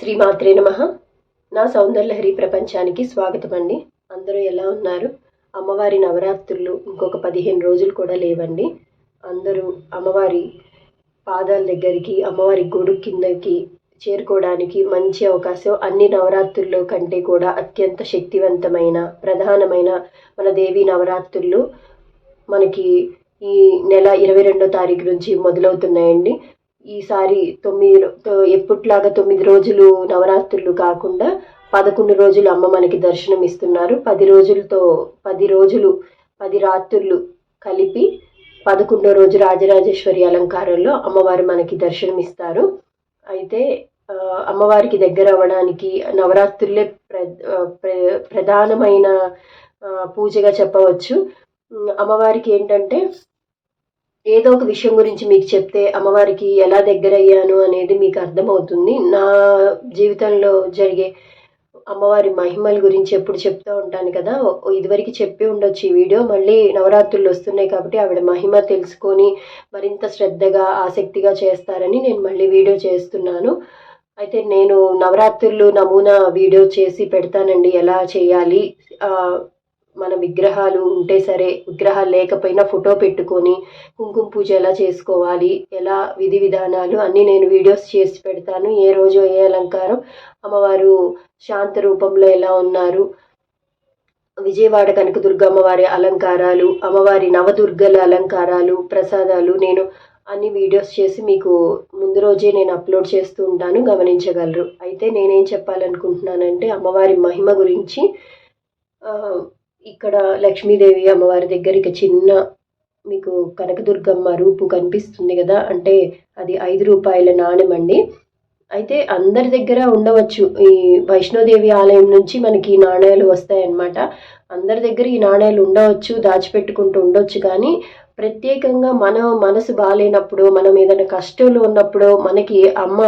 శ్రీమాత్రే నమ. నా సౌందర్యహరి ప్రపంచానికి స్వాగతం అండి. అందరూ ఎలా ఉన్నారు? అమ్మవారి నవరాత్రులు ఇంకొక పదిహేను రోజులు కూడా లేవండి. అందరూ అమ్మవారి పాదాల దగ్గరికి అమ్మవారి గొడుగు కిందకి చేరుకోవడానికి మంచి అవకాశం. అన్ని నవరాత్రుల్లో కంటే కూడా అత్యంత శక్తివంతమైన ప్రధానమైన మన దేవి నవరాత్రులు మనకి ఈ నెల ఇరవై రెండో తారీఖు నుంచి మొదలవుతున్నాయండి. ఈసారి తొమ్మిది ఎప్పట్లాగా తొమ్మిది రోజులు నవరాత్రులు కాకుండా పదకొండు రోజులు అమ్మ మనకి దర్శనం ఇస్తున్నారు పది రోజులతో పది రోజులు పది రాత్రులు కలిపి పదకొండో రోజు రాజరాజేశ్వరి అలంకారంలో అమ్మవారు మనకి దర్శనం ఇస్తారు అయితే అమ్మవారికి దగ్గర అవ్వడానికి నవరాత్రులే ప్ర ప్ర- ప్రధానమైన పూజగా చెప్పవచ్చు. అమ్మవారికి ఏంటంటే ఏదో ఒక విషయం గురించి మీకు చెప్తే అమ్మవారికి ఎలా దగ్గర అయ్యాను అనేది మీకు అర్థమవుతుంది. నా జీవితంలో జరిగే అమ్మవారి మహిమల గురించి ఎప్పుడు చెప్తూ ఉంటాను కదా. ఇదివరకు చెప్పి ఉండొచ్చు ఈ వీడియో. మళ్ళీ నవరాత్రులు వస్తున్నాయి కాబట్టి ఆవిడ మహిమ తెలుసుకొని మరింత శ్రద్ధగా ఆసక్తిగా చేస్తారని నేను మళ్ళీ వీడియో చేస్తున్నాను. అయితే నేను నవరాత్రులు నమూనా వీడియో చేసి పెడతానండి. ఎలా చేయాలి? మన విగ్రహాలు ఉంటే సరే విగ్రహాలు లేకపోయినా ఫోటో పెట్టుకొని కుంకుమ పూజ ఎలా చేసుకోవాలి ఎలా విధి విధానాలు అన్నీ నేను వీడియోస్ చేసి పెడతాను. ఏ రోజు ఏ అలంకారం అమ్మవారు శాంత రూపంలో ఎలా ఉన్నారు విజయవాడ కనకదుర్గ అమ్మవారి అలంకారాలు అమ్మవారి నవదుర్గల అలంకారాలు ప్రసాదాలు నేను అన్ని వీడియోస్ చేసి మీకు ముందు రోజే నేను అప్లోడ్ చేస్తూ ఉంటాను గమనించగలరు. అయితే నేనేం చెప్పాలనుకుంటున్నానంటే అమ్మవారి మహిమ గురించి ఇక్కడ లక్ష్మీదేవి అమ్మవారి దగ్గర ఇక చిన్న మీకు కనకదుర్గమ్మ రూపు కనిపిస్తుంది కదా అంటే అది ఐదు రూపాయల నాణెం అండి. అయితే అందరి దగ్గర ఉండవచ్చు. ఈ వైష్ణోదేవి ఆలయం నుంచి మనకి ఈ నాణ్యాలు వస్తాయన్నమాట. అందరి దగ్గర ఈ నాణ్యాలు ఉండవచ్చు దాచిపెట్టుకుంటూ ఉండొచ్చు కానీ ప్రత్యేకంగా మన మనసు బాగాలేనప్పుడు మనం ఏదైనా కష్టంలో ఉన్నప్పుడు మనకి అమ్మ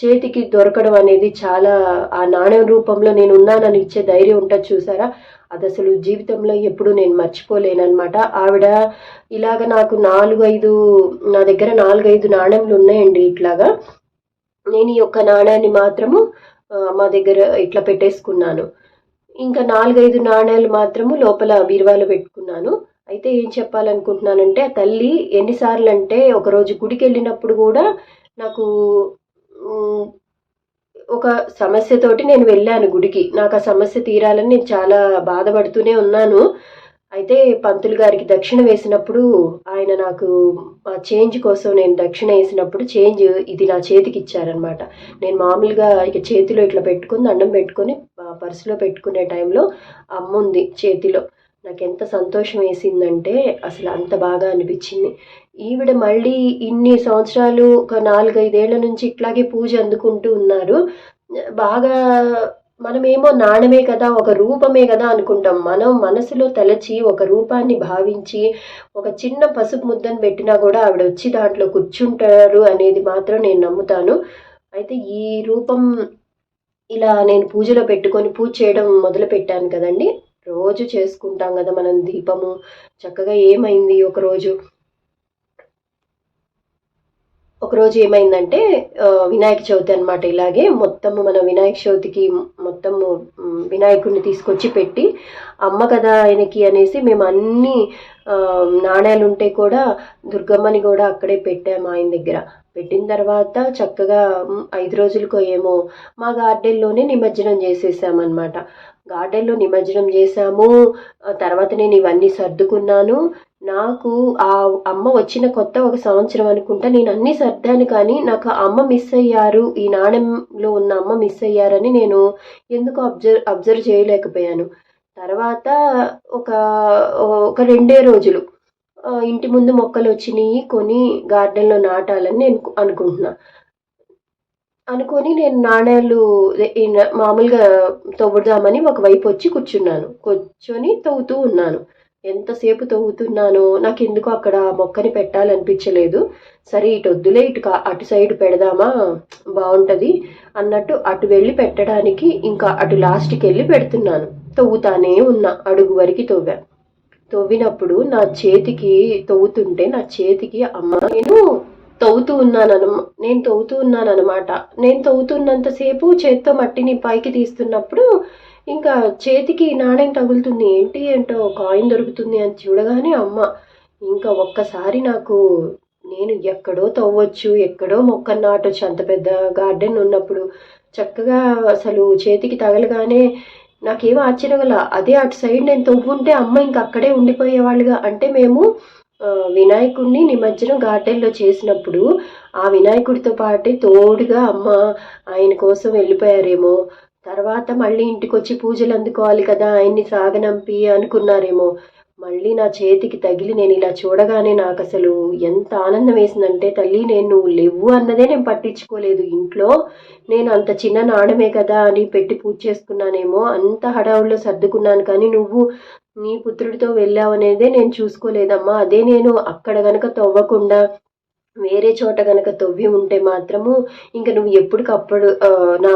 చేతికి దొరకడం అనేది చాలా ఆ నాణ్యం రూపంలో నేను ఉన్నానని ఇచ్చే ధైర్యం ఉంటుంది చూసారా? అది అసలు జీవితంలో ఎప్పుడు నేను మర్చిపోలేనమాట ఆవిడ ఇలాగ నాకు నాలుగు ఐదు నా దగ్గర నాలుగైదు నాణ్యములు ఉన్నాయండి ఇట్లాగా. నేను ఈ యొక్క నాణ్యాన్ని మాత్రము మా దగ్గర ఇట్లా పెట్టేసుకున్నాను. ఇంకా నాలుగైదు నాణ్యాలు మాత్రము లోపల బీరువాలో పెట్టుకున్నాను. అయితే ఏం చెప్పాలనుకుంటున్నానంటే ఆ తల్లి ఎన్నిసార్లు అంటే ఒకరోజు గుడికి వెళ్ళినప్పుడు కూడా నాకు ఒక సమస్యతోటి నేను వెళ్ళాను గుడికి. నాకు ఆ సమస్య తీరాలని నేను చాలా బాధపడుతూనే ఉన్నాను. అయితే పంతులు గారికి దక్షిణ వేసినప్పుడు ఆయన నాకు ఆ చేంజ్ కోసం నేను దక్షిణ వేసినప్పుడు చేంజ్ ఇది నా చేతికి ఇచ్చారనమాట నేను మామూలుగా ఇక చేతిలో ఇట్లా పెట్టుకుని దండం పెట్టుకొని పర్సులో పెట్టుకునే టైంలో అమ్ముంది చేతిలో. నాకు ఎంత సంతోషం వేసిందంటే అసలు అంత బాగా అనిపించింది. ఈవిడ మళ్ళీ ఇన్ని సంవత్సరాలు ఒక నాలుగైదేళ్ళ నుంచి ఇట్లాగే పూజ అందుకుంటూ ఉన్నారు. బాగా మనమేమో నాణమే కదా ఒక రూపమే కదా అనుకుంటాం. మనం మనసులో తలచి ఒక రూపాన్ని భావించి ఒక చిన్న పసుపు ముద్దను పెట్టినా కూడా ఆవిడ వచ్చి దాంట్లో కూర్చుంటారు అనేది మాత్రం నేను నమ్ముతాను. అయితే ఈ రూపం ఇలా నేను పూజలో పెట్టుకొని పూజ చేయడం మొదలు పెట్టాను కదండి. రోజు చేసుకుంటాం కదా మనం దీపము. చక్కగా ఏమైంది ఒకరోజు? ఒకరోజు ఏమైందంటే వినాయక చవితి అనమాట ఇలాగే. మొత్తము మన వినాయక చవితికి మొత్తము వినాయకుడిని తీసుకొచ్చి పెట్టి అమ్మ కదా ఆయనకి అనేసి మేము అన్ని నాణ్యాలు ఉంటే కూడా దుర్గమ్మని కూడా అక్కడే పెట్టాము ఆయన దగ్గర. పెట్టిన తర్వాత చక్కగా ఐదు రోజులకో ఏమో మా గార్డెన్లోనే నిమజ్జనం చేసేసామన్నమాట. గార్డెన్లో నిమజ్జనం చేశాము. తర్వాత నేను ఇవన్నీ సర్దుకున్నాను. నాకు ఆ అమ్మ వచ్చిన కొత్త ఒక సంవత్సరం అనుకుంటా నేను అన్ని సర్దాను కానీ నాకు అమ్మ మిస్ అయ్యారు. ఈ నాణ్యంలో ఉన్న అమ్మ మిస్ అయ్యారని నేను ఎందుకు అబ్జర్వ్ అబ్జర్వ్ చేయలేకపోయాను. తర్వాత ఒక ఒక రెండే రోజులు ఇంటి ముందు మొక్కలు వచ్చినాయి కొని గార్డెన్లో నాటాలని నేను అనుకుంటున్నాను అనుకొని నేను నాణేలు మామూలుగా తవ్వుదామని ఒకవైపు వచ్చి కూర్చున్నాను. కూర్చొని తవ్వుతూ ఉన్నాను. ఎంతసేపు తవ్వుతున్నానో నాకు ఎందుకు అక్కడ మొక్కని పెట్టాలనిపించలేదు. సరే ఇటు వద్దులే ఇటు అటు సైడ్ పెడదామా? బాగుంటుంది అన్నట్టు అటు వెళ్ళి పెట్టడానికి ఇంకా అటు లాస్ట్కి వెళ్ళి పెడుతున్నాను. తవ్వుతానే ఉన్నా. అడుగు వరకు తవ్వా. తవ్వినప్పుడు నా చేతికి తవ్వుతుంటే నా చేతికి అమ్మ నేను తవ్వుతూ ఉన్నాను నేను తవ్వుతూ ఉన్నాను అనమాట నేను తవ్వుతున్నంతసేపు చేత్తో మట్టిని పైకి తీస్తున్నప్పుడు ఇంకా చేతికి నాణ్యం తగులుతుంది. ఏంటి ఏంటో కాయిన్ దొరుకుతుంది అని చూడగానే అమ్మ ఇంకా ఒక్కసారి నాకు నేను ఎక్కడో తవ్వచ్చు ఎక్కడో మొక్క నాటొచ్చు అంత పెద్ద గార్డెన్ ఉన్నప్పుడు. చక్కగా అసలు చేతికి తగలగానే నాకేం ఆశ్చర్యం అదే అటు సైడ్ నేను తవ్వుంటే అమ్మ ఇంక అక్కడే ఉండిపోయేవాళ్ళుగా. అంటే మేము వినాయకుడిని నిమజ్జనం గార్డెన్లో చేసినప్పుడు ఆ వినాయకుడితో పాటే తోడుగా అమ్మ ఆయన కోసం వెళ్ళిపోయారేమో. తర్వాత మళ్ళీ ఇంటికి వచ్చి పూజలు అందుకోవాలి కదా ఆయన్ని సాగనంపి అనుకున్నారేమో. మళ్ళీ నా చేతికి తగిలి నేను ఇలా చూడగానే నాకు అసలు ఎంత ఆనందం వేసిందంటే తల్లి నేను నువ్వు లేవు అన్నదే నేను పట్టించుకోలేదు. ఇంట్లో నేను అంత చిన్న నాణమే కదా అని పెట్టి పూజ చేసుకున్నానేమో అంత హడావుల్లో సర్దుకున్నాను. కానీ నువ్వు నీ పుత్రుడితో వెళ్ళావనేదే నేను చూసుకోలేదమ్మా. అదే నేను అక్కడ గనక తవ్వకుండా వేరే చోట గనక తవ్వి ఉంటే మాత్రము ఇంకా నువ్వు ఎప్పటికప్పుడు నా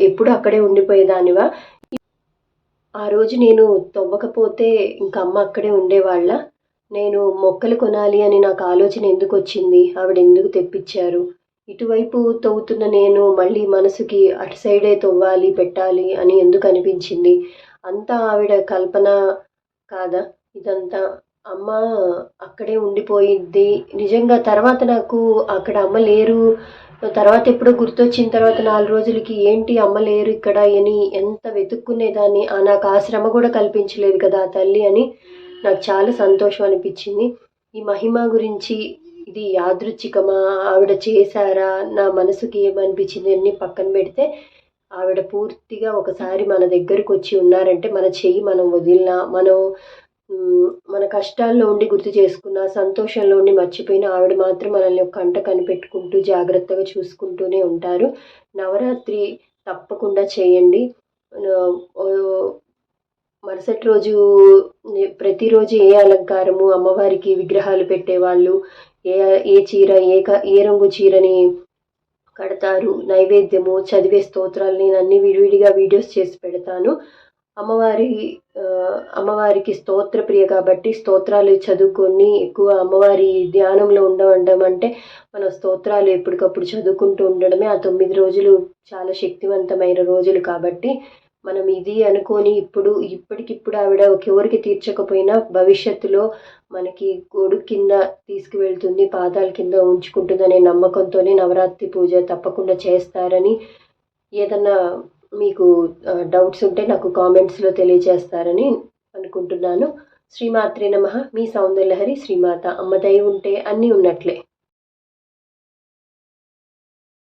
ఎప్పుడు అక్కడే ఉండిపోయేదానివా? ఆ రోజు నేను తవ్వకపోతే ఇంక అమ్మ అక్కడే ఉండేవాళ్ళ. నేను మొక్కలు కొనాలి అని నాకు ఆలోచన ఎందుకు వచ్చింది? ఆవిడ ఎందుకు తెప్పించారు? ఇటువైపు తవ్వుతున్న నేను మళ్ళీ మనసుకి అటు సైడే తవ్వాలి పెట్టాలి అని ఎందుకు అనిపించింది? అంతా ఆవిడ కల్పన కాదా? ఇదంతా అమ్మ అక్కడే ఉండిపోయిద్ది నిజంగా తర్వాత నాకు అక్కడ అమ్మ లేరు. తర్వాత ఎప్పుడో గుర్తొచ్చిన తర్వాత నాలుగు రోజులకి ఏంటి అమ్మ లేరు ఇక్కడ అని ఎంత వెతుక్కునేదాన్ని. నాకు ఆ శ్రమ కూడా కల్పించలేదు కదా ఆ తల్లి అని నాకు చాలా సంతోషం అనిపించింది. ఈ మహిమ గురించి ఇది యాదృచ్ఛికమా? ఆవిడ చేశారా? నా మనసుకి ఏమనిపించింది? అన్ని పక్కన పెడితే ఆవిడ పూర్తిగా ఒకసారి మన దగ్గరకు వచ్చి ఉన్నారంటే మన చెయ్యి మనం వదిలినా మనం మన కష్టాల్లో ఉండి గుర్తు చేసుకున్న సంతోషంలో ఉండి మర్చిపోయిన ఆవిడ మాత్రం మనల్ని ఒక కంట కనిపెట్టుకుంటూ జాగ్రత్తగా చూసుకుంటూనే ఉంటారు. నవరాత్రి తప్పకుండా చేయండి. మరుసటి రోజు ప్రతిరోజు ఏ అలంకారము అమ్మవారికి విగ్రహాలు పెట్టేవాళ్ళు ఏ ఏ చీర ఏ క ఏ రంగు చీరని కడతారు. నైవేద్యము చదివే స్తోత్రాలు నేను అన్ని విడివిడిగా వీడియోస్ చేసి పెడతాను. అమ్మవారి అమ్మవారికి స్తోత్ర ప్రియ కాబట్టి స్తోత్రాలు చదువుకొని ఎక్కువ అమ్మవారి ధ్యానంలో ఉండడం అంటే మన స్తోత్రాలు ఎప్పటికప్పుడు చదువుకుంటూ ఉండడమే. ఆ తొమ్మిది రోజులు చాలా శక్తివంతమైన రోజులు కాబట్టి మనం ఇది అనుకొని ఇప్పుడు ఇప్పటికిప్పుడు ఆవిడ ఎవరికి తీర్చకపోయినా భవిష్యత్తులో మనకి గొడు కింద తీసుకువెళ్తుంది పాదాల కింద ఉంచుకుంటుందనే నమ్మకంతోనే నవరాత్రి పూజ తప్పకుండా చేస్తారని ఏదన్నా మీకు డౌట్స్ ఉంటే నాకు కామెంట్స్లో తెలియజేస్తారని అనుకుంటున్నాను. శ్రీమాత్రే నమ. మీ సౌందర్యహరి శ్రీమాత. అమ్మ దయ ఉంటే అన్నీ ఉన్నట్లే.